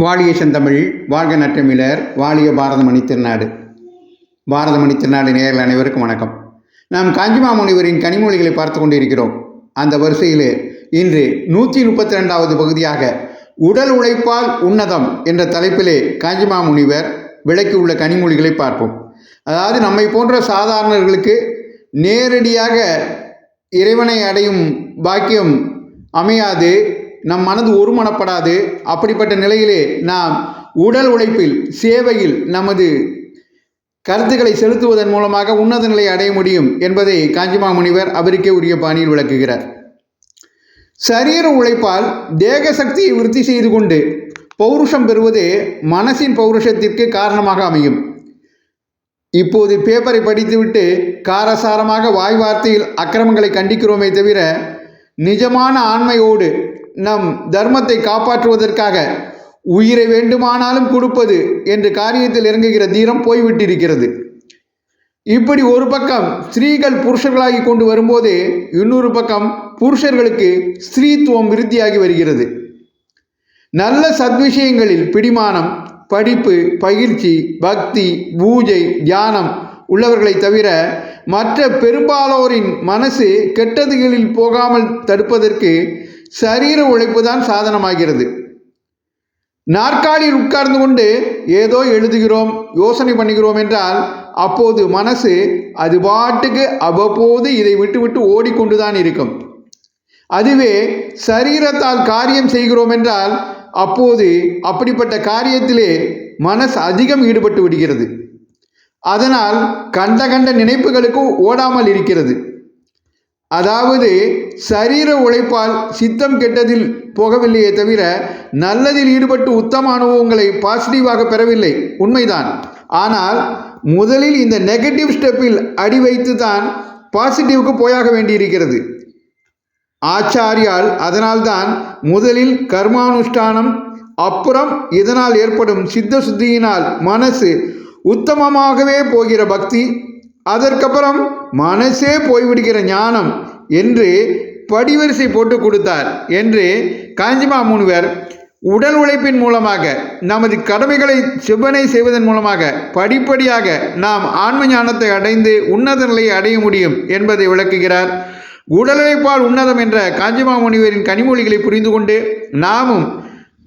வாழிய செந்தமிழ் வாழ்க நற்றமிழர் வாழிய பாரதமணி திருநாடு. பாரதமணி திருநாடு நேரில் அனைவருக்கும் வணக்கம். நாம் காஞ்சிமா முனிவரின் கனிமொழிகளை பார்த்து கொண்டிருக்கிறோம். அந்த வரிசையில் இன்று நூற்றி முப்பத்தி ரெண்டாவது பகுதியாக உடல் உழைப்பால் உன்னதம் என்ற தலைப்பிலே காஞ்சிமா முனிவர் விளக்கியுள்ள கனிமொழிகளை பார்ப்போம். அதாவது நம்மை போன்ற சாதாரணர்களுக்கு நேரடியாக இறைவனை அடையும் பாக்கியம் அமையாது. நம் மனது ஒருமனப்படாது. அப்படிப்பட்ட நிலையிலே நாம் உடல் உழைப்பில் சேவையில் நமது கருத்துக்களை செலுத்துவதன் மூலமாக உன்னத நிலை அடைய முடியும் என்பதை காஞ்சிமா முனிவர் அவருக்கே உரிய பாணியில் விளக்குகிறார். சரீர உழைப்பால் தேக சக்தியை விருத்தி செய்து கொண்டு பௌருஷம் பெறுவது மனசின் பௌருஷத்திற்கு காரணமாக அமையும். இப்போது பேப்பரை படித்துவிட்டு காரசாரமாக வாய் வார்த்தையில் அக்கிரமங்களை கண்டிக்கிறோமே தவிர நிஜமான ஆண்மையோடு நம் தர்மத்தை காப்பாற்றுவதற்காக உயிரை வேண்டுமானாலும் கொடுப்பது என்று காரியத்தில் இறங்குகிற தீரம் போய்விட்டிருக்கிறது. இப்படி ஒரு பக்கம் ஸ்திரீகள் புருஷர்களாகி கொண்டு வரும்போது இன்னொரு பக்கம் புருஷர்களுக்கு ஸ்திரீத்துவம் விருத்தியாகி வருகிறது. நல்ல சத்விஷயங்களில் பிடிமானம் படிப்பு பயிற்சி பக்தி பூஜை தியானம் உள்ளவர்களை தவிர மற்ற பெரும்பாலோரின் மனசு கெட்டதுகளில் போகாமல் தடுப்பதற்கு சரீர உழைப்பு தான் சாதனமாகிறது. நாற்காலியில் உட்கார்ந்து கொண்டு ஏதோ எழுதுகிறோம் யோசனை பண்ணுகிறோம் என்றால் அப்போது மனசு அது பாட்டுக்கு அவ்வப்போது இதை விட்டுவிட்டு ஓடிக்கொண்டு ஓடிக்கொண்டுதான் இருக்கும். அதுவே சரீரத்தால் காரியம் செய்கிறோம் என்றால் அப்போது அப்படிப்பட்ட காரியத்திலே மனசு அதிகம் ஈடுபட்டு விடுகிறது. அதனால் கண்ட கண்ட நினைப்புகளுக்கு ஓடாமல் இருக்கிறது. அதாவது சரீர உழைப்பால் சித்தம் கெட்டதில் போகவில்லையே தவிர நல்லதில் ஈடுபட்டு உத்தம அனுபவங்களை பாசிட்டிவாக பெறவில்லை. உண்மைதான். ஆனால் முதலில் இந்த நெகட்டிவ் ஸ்டெப்பில் அடி வைத்து தான் பாசிட்டிவ்க்கு போயாக வேண்டியிருக்கிறது. ஆச்சாரியால் அதனால்தான் முதலில் கர்மானுஷ்டானம் அப்புறம் இதனால் ஏற்படும் சித்த சுத்தியினால் மனசு உத்தமமாகவே போகிற பக்தி அதற்கப்புறம் மனசே போய்விடுகிற ஞானம் என்று படிவரிசை போட்டு கொடுத்தார் என்று காஞ்சிமா முனிவர் உடல் உழைப்பின் மூலமாக நமது கடமைகளை செவ்வனை செய்வதன் மூலமாக படிப்படியாக நாம் ஆன்ம ஞானத்தை அடைந்து உன்னத நிலையை அடைய முடியும் என்பதை விளக்குகிறார். உடல் உழைப்பால் உன்னதம் என்ற காஞ்சிமா முனிவரின் கனிமொழிகளை புரிந்து கொண்டு நாமும்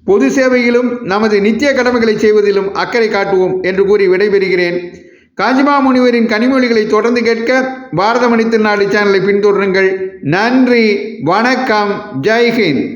பொது சேவையிலும் நமது நித்திய கடமைகளை செய்வதிலும் அக்கறை காட்டுவோம் என்று கூறி விடைபெறுகிறேன். காஞ்சிமா முனிவரின் கனிமொழிகளை தொடர்ந்து கேட்க பாரத மணி திருநாடு சேனலை பின்தொடருங்கள். நன்றி வணக்கம் ஜெய்ஹிந்த்